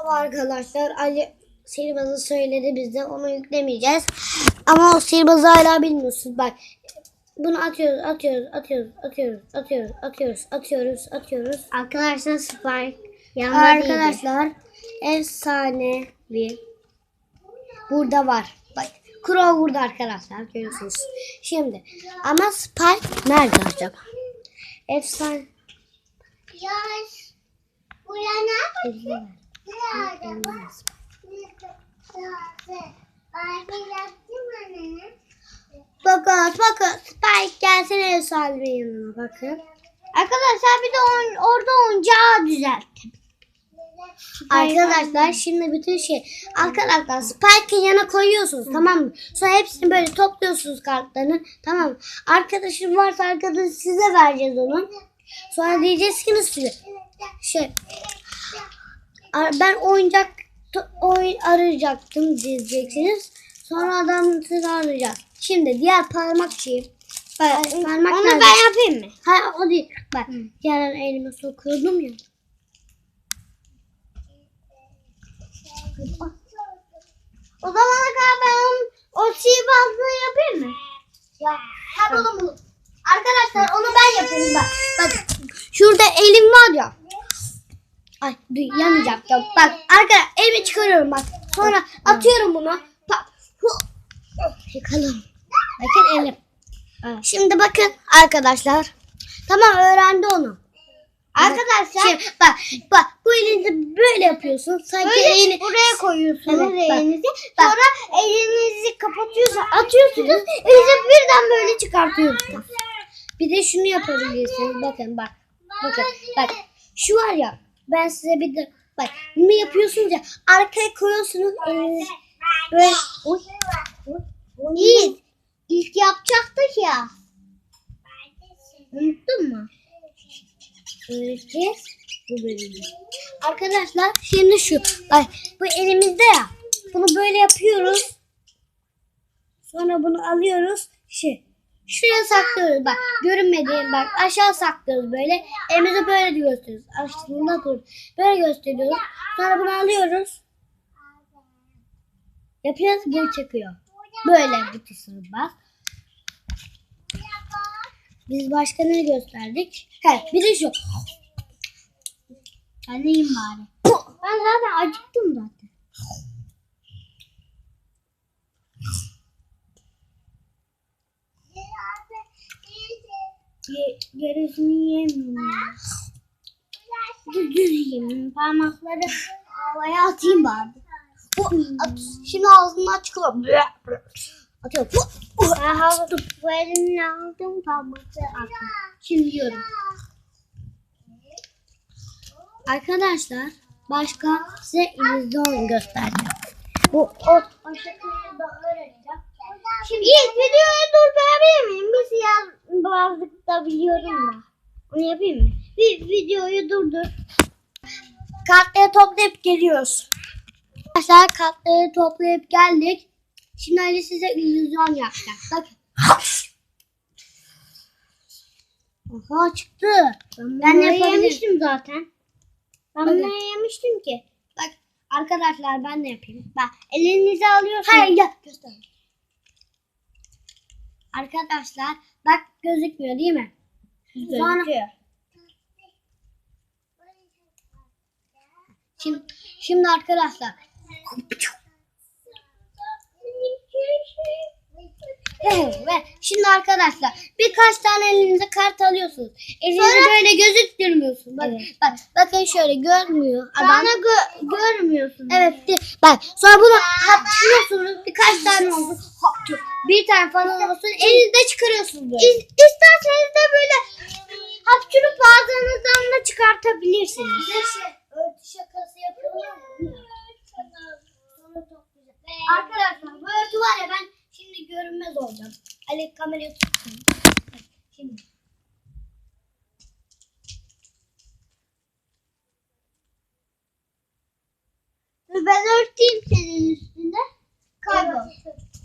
Ama arkadaşlar Ali sihirbazı söyledi bize onu yüklemeyeceğiz. Ama o sihirbazı hala bilmiyorsunuz. Bak bunu atıyoruz, atıyoruz, atıyoruz, atıyoruz, atıyoruz, atıyoruz, atıyoruz, atıyoruz. Arkadaşlar Spike yanında değildi. Arkadaşlar efsane bir burada var. Bak Crow burada arkadaşlar görüyorsunuz. Şimdi ama Spike nerede acaba? Efsane. Yaş. Buraya ne ver. Bakın bakın Spike gelsene sahibinin yanına bakın. Arkadaşlar bir de on, orada oyuncağı düzelttim. Arkadaşlar şimdi bütün şey arkadaşlar Spike'ın yana koyuyorsunuz tamam mı? Sonra hepsini böyle topluyorsunuz kartlarını tamam mı? Arkadaşım varsa arkadaşı size vereceğiz onu. Sonra diyeceğiz ki nasıl şey ben oyuncak oyun arayacaktım diyeceksiniz. Sonra adam sizi arayacak. Şimdi diğer parmak şeyi. Bak, parmak Onu nerede? ben yapayım mı? Ha o değil. Bak diğer elime sokuyordum ya. O zamana kadar ben o sihirbazlığı yapayım mı? Ya hadi onu bulun. Arkadaşlar onu ben yapayım bak. Bak şurada elim var ya. Ay dur yanacak ya. Bak arkadaşlar elimi çıkarıyorum bak. Sonra atıyorum bunu. Bak. Hu. Yıkalım. Bakın elim. Şimdi bakın arkadaşlar. Tamam öğrendi onu. Arkadaşlar Şimdi bak bak bu elinizi böyle yapıyorsun. Sanki böyle elini buraya koyuyorsunuz Evet, bak. elinizi. Bak. Sonra elinizi kapatıyorsunuz, atıyorsunuz. Elinizi birden böyle çıkartıyorsunuz. Bir de şunu yapabilirsiniz. Bakın bak. Bakın bak. Şu var ya. Ben size bir de bak. Bunu yapıyorsunuz ya. Arkaya koyuyorsunuz. elinizi böyle. Yiğit, ilk yapacaktık ya. Unuttun mu? Öğreteceğiz. Bu bölümde. Arkadaşlar şimdi şu. Bak bu elimizde ya. Bunu böyle yapıyoruz. Sonra bunu alıyoruz. Şu. Şuraya saklıyoruz bak. Görünmediği bak aşağı saklıyoruz böyle. Elimizi böyle gösteriyoruz. Aslında dur. Böyle gösteriyoruz. Sonra bunu alıyoruz. Yapıyoruz geri çekiyor. Böyle bir tuşuna bas. Biz başka ne gösterdik? Ha, bir de şu. Ben yiyeyim bari. Ben zaten acıktım zaten. Ye, gerisini yiyemiyorum. Düz düz yiyeyim. Parmakları havaya atayım bari. Bu, at, şimdi ağzımdan çıkıyor. Atıyorum. Havlu bu elimle aldım parmakları attım. Şimdi yiyorum. Arkadaşlar başka size illüzyon göstereceğim. Bu o, o şekilde öğreneceğim. Şimdi ilk videoyu bazlıkta biliyorum da. Onu yapayım mı? Bir videoyu durdur. Kartları toplayıp geliyoruz. Arkadaşlar kartları toplayıp geldik. Şimdi Ali size illüzyon yapacak. Bakın. Oha çıktı. Ben, Ben yapabilirim. zaten. Ben Bakın. bunu yemiştim ki. Bak arkadaşlar ben de yapayım. Bak elinizi alıyorsunuz. Hayır gel göster. Arkadaşlar bak gözükmüyor değil mi? Sonra şimdi, şimdi arkadaşlar ve şimdi arkadaşlar birkaç tane elinize kart alıyorsunuz. Elinizi Sonra- böyle gözüktürmüyorsun. Bak, Evet. bak bakın şöyle görmüyor adam. Bana gö- görmüyorsunuz. Evet. Bak sonra bunu hapşırıyorsunuz. Birkaç tane olsun. Hapşır. Bir tane falan olsun. Elinizde çıkarıyorsunuz böyle. İs- İsterseniz de böyle hapşurup ağzınızdan da çıkartabilirsiniz. Örtü şakası yapıyorlar. Arkadaşlar bu örtü var ya ben şimdi görünmez olacağım. Ali kamerayı tutsun. Şimdi. Ben örteyim senin üstüne. Kaybol.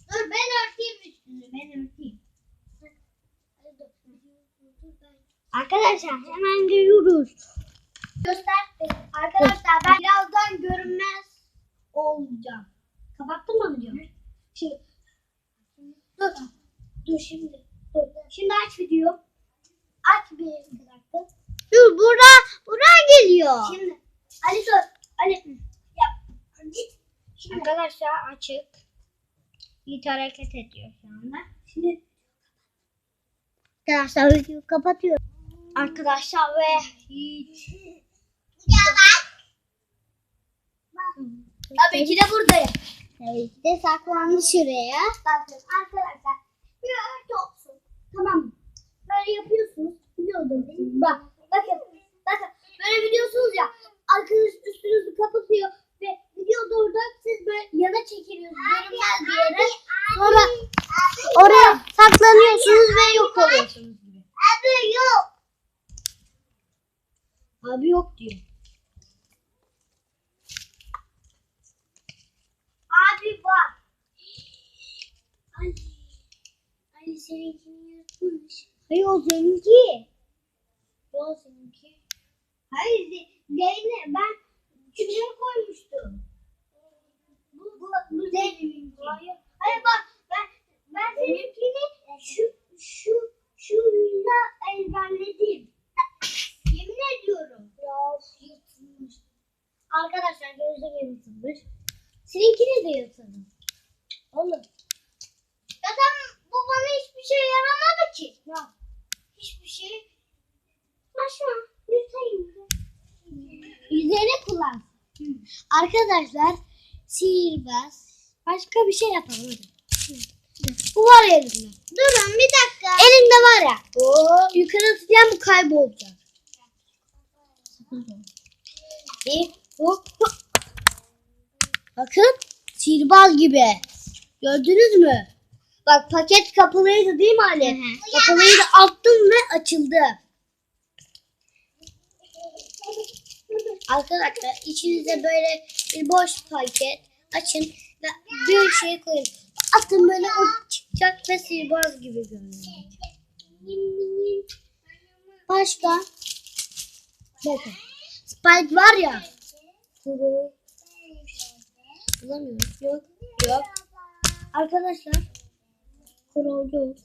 Dur ben örteyim üstünü. Ben örteyim. Arkadaşlar hemen görüyoruz. Göster. Arkadaşlar ben birazdan görünmez yapacağım. Kapattın mı diyorum. Şimdi dur. Dur şimdi. Dur. Şimdi aç video. Aç bir dakika. Dur bura bura geliyor. Şimdi Ali dur. Ali yap. Git. Şimdi Arkadaşlar açık. Yiğit hareket ediyor şu anda. şimdi Arkadaşlar videoyu kapatıyor. Arkadaşlar ve Yiğit. Tabii ki de buradayım. Tabii ki de saklandı şuraya. Bakın arkadaşlar bir topsun. Tamam mı? Böyle yapıyorsunuz. Biliyordum. Bak bakın. Bakın böyle biliyorsunuz ya. Arkadaş üstünüzü kapatıyor ve videoda orada siz böyle yana çekiliyorsunuz. Görünmez bir yere. Sonra oraya saklanıyorsunuz ve yok oluyorsunuz gibi. Abi yok. Abi yok diyor. Abi var. Ali. Ali seninkini yırtmış. Hayır o seninki. O seninki. Hayır Zeynep ben şuraya koymuştum. Bu, bu, bu Zeynep'inki. Hayır. Hayır bak ben ben seninkini şu şu şunla ezberledim. Yemin ediyorum. Ya yırtılmış. Arkadaşlar gözüm yırtılmış. Seninkini de yırtılmış. Oğlum. Zaten bu bana hiçbir şey yaramadı ki. Ya. Hiçbir şey. Aşağı yırtayım. Üzerine kullan. Arkadaşlar sihirbaz. Başka bir şey yapalım hadi. Bu var ya elimde. Durun bir dakika. Elimde var ya. Oo, yukarı atacağım bu kaybolacak. Bir, bu. Bakın sihirbaz gibi. Gördünüz mü? Bak paket kapalıydı değil mi Ali? Hı hı. Kapalıydı attım ve açıldı. Arkadaşlar içinize böyle bir boş paket açın ve bir şey koyun. Atın böyle o çıkacak ve sihirbaz gibi görünecek. Başka? Bakın. Spike var ya. Bulamıyorum. Yok. Yok. Arkadaşlar. Yok. Yok.